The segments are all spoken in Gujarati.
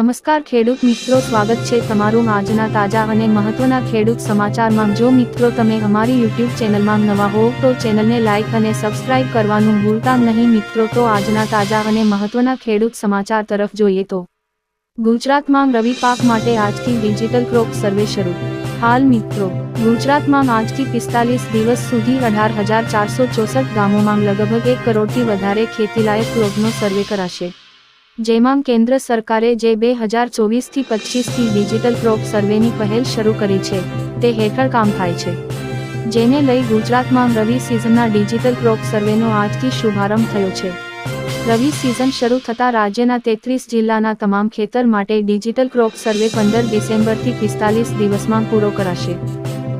નમસ્કાર ખેડૂત મિત્રો, સ્વાગત છે તમારું આજના તાજા અને મહત્વના ખેડૂત સમાચારમાં. જો મિત્રો તમે અમારી યુટ્યુબ ચેનલમાં નવા હો, તો ચેનલને લાઇક અને સબસ્ક્રાઇબ કરવાનું ભૂલતા નહીં મિત્રો. તો આજના તાજા અને મહત્વના ખેડૂત સમાચાર તરફ જોઈએ તો. ગુજરાતમાં રવિ પાક માટે આજથી ડિજિટલ ક્રોપ સર્વે શરૂ. હાલ મિત્રો, ગુજરાતમાં આજથી પિસ્તાલીસ દિવસ સુધી અઢાર હજાર ચારસો ચોસઠ ગામોમાં લગભગ એક કરોડથી વધારે ખેતીલાયક ક્રોપનો સર્વે કરાશે. જેમાં કેન્દ્ર સરકારે જે બે હજાર ચોવીસથી પચીસથી ડિજિટલ ક્રોપ સર્વેની પહેલ શરૂ કરી છે, તે હેઠળ કામ થાય છે. જેને લઈ ગુજરાતમાં રવિ સિઝનના ડિજિટલ ક્રોપ સર્વેનો આજથી શુભારંભ થયો છે. રવિ સિઝન શરૂ થતાં રાજ્યના તેત્રીસ જિલ્લાના તમામ ખેતર માટે ડિજિટલ ક્રોપ સર્વે પંદર ડિસેમ્બરથી પિસ્તાલીસ દિવસમાં પૂરો કરાશે.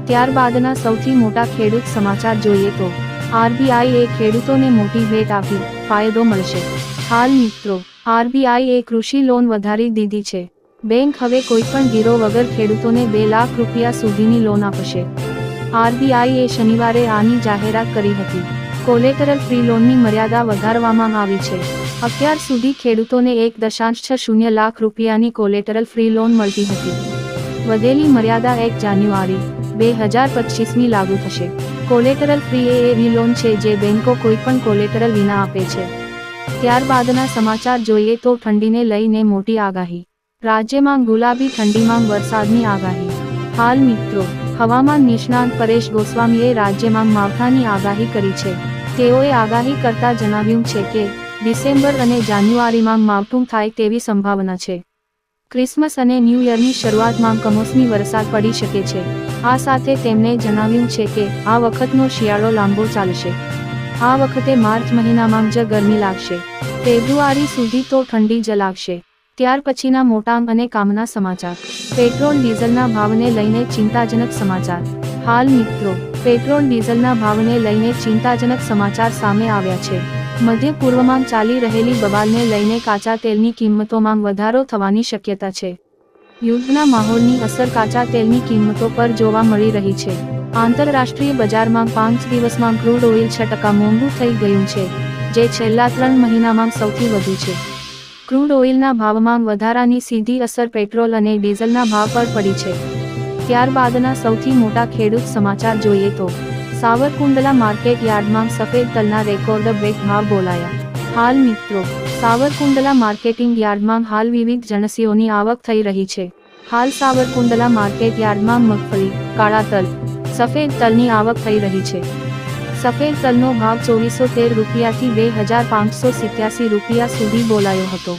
ત્યારબાદના સૌથી મોટા ખેડૂત સમાચાર જોઈએ તો આરબીઆઈ એ ખેડૂતોને મોટી ભેટ આપી. ફાયદો મળશે. હાલ મિત્રો આરબીઆઈ એ કૃષિ લોન વધારી દીધી છે. બેંક હવે કોઈપણ ગીરો વગર ખેડૂતોને બે લાખ રૂપિયા સુધીની લોન આપશે. આરબીઆઈ એ શનિવારે આની જાહેરાત કરી હતી. કોલેટરલ ફ્રી લોનની મર્યાદા વધારવામાં આવી છે. અત્યાર સુધી ખેડૂતોને એક દશાંશ શૂન્ય લાખ રૂપિયાની કોલેટરલ ફ્રી લોન મળતી હતી. વધેલી મર્યાદા એક જાન્યુઆરી, બે હજાર પચીસની લાગુ થશે. કોલેટરલ ફ્રી એ એવી લોન છે જે બેન્કો કોઈપણ કોલેટરલ વિના આપે છે. ત્યારબાદના સમાચાર જોઈએ તો ઠંડીને લઈને મોટી આગાહી. રાજ્યમાં ગુલાબી ઠંડીમાં વરસાદની આગાહી. હાલ મિત્રો, હવામાન નિષ્ણાંત પરેશ ગોસ્વામીએ રાજ્યમાં માવઠાની આગાહી કરી છે. તેઓએ આગાહી કરતા જણાવ્યું છે કે, ડિસેમ્બર અને જાન્યુઆરીમાં માવઠું થાય તેવી સંભાવના છે. ક્રિસમસ અને ન્યૂ યરની શરૂઆતમાં કમોસમી વરસાદ પડી શકે છે. આ સાથે તેમણે જણાવ્યું છે કે, આ વખતનો શિયાળો લાંબો ચાલશે. આ વખતે માર્ચ મહિનામાં જ ગરમી લાગશે. ફેબ્રુઆરી સુધી તો ઠંડી જ લાગશે ત્યાર પછીના મોટા અને કામના સમાચાર. પેટ્રોલ ડીઝલના ભાવને લઈને ચિંતાજનક સમાચાર. હાલ મિત્રો, પેટ્રોલ ડીઝલના ભાવને લઈને ચિંતાજનક સમાચાર સામે આવ્યા છે. મધ્ય પૂર્વમાં ચાલી રહેલી બબાલને લઈને કાચા તેલની કિંમતોમાં વધારો થવાની શક્યતા છે. યુદ્ધના માહોલની અસર કાચા તેલની કિંમતો પર જોવા મળી રહી છે. આંતરરાષ્ટ્રીય બજારમાં પાંચ દિવસમાં ક્રૂડ ઓઇલ છ ટકા મોંઘું થઈ ગયું છે, જે છેલ્લા ત્રણ મહિનામાં સૌથી વધુ છે. ક્રૂડ ઓઇલના ભાવમાં વધારાની સીધી અસર પેટ્રોલ અને ડીઝલના ભાવ પર પડી છે. ત્યારબાદના સૌથી મોટા ખેડૂત સમાચાર જોઈએ તો સાવરકુંડલા માર્કેટ યાર્ડમાં સફેદ તલના રેકોર્ડ બ્રેક ભાવ બોલાયા. હાલ મિત્રો, સાવરકુંડલા માર્કેટિંગ યાર્ડમાં હાલ વિવિધ જણસીઓની આવક થઈ રહી છે. હાલ સાવરકુંડલા માર્કેટ યાર્ડમાં મગફળી, કાળા તલ, સફેદ તલની આવક થઈ રહી છે. સફેદ તલનો ભાવ ચોવીસો તેર રૂપિયાથી બે હજાર પાંચસો સિત્યાસી રૂપિયા સુધી બોલાયો હતો.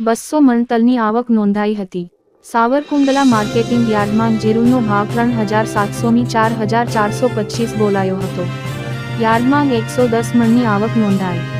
બસો મણ તલની આવક નોંધાઈ હતી. સાવરકુંડલા માર્કેટિંગ યાર્ડમાં જીરુનો ભાવ ત્રણ હજાર સાતસોની ચાર હજાર ચારસો પચીસ બોલાયો હતો. યાર્ડમાં એકસો દસ મણની આવક નોંધાઈ.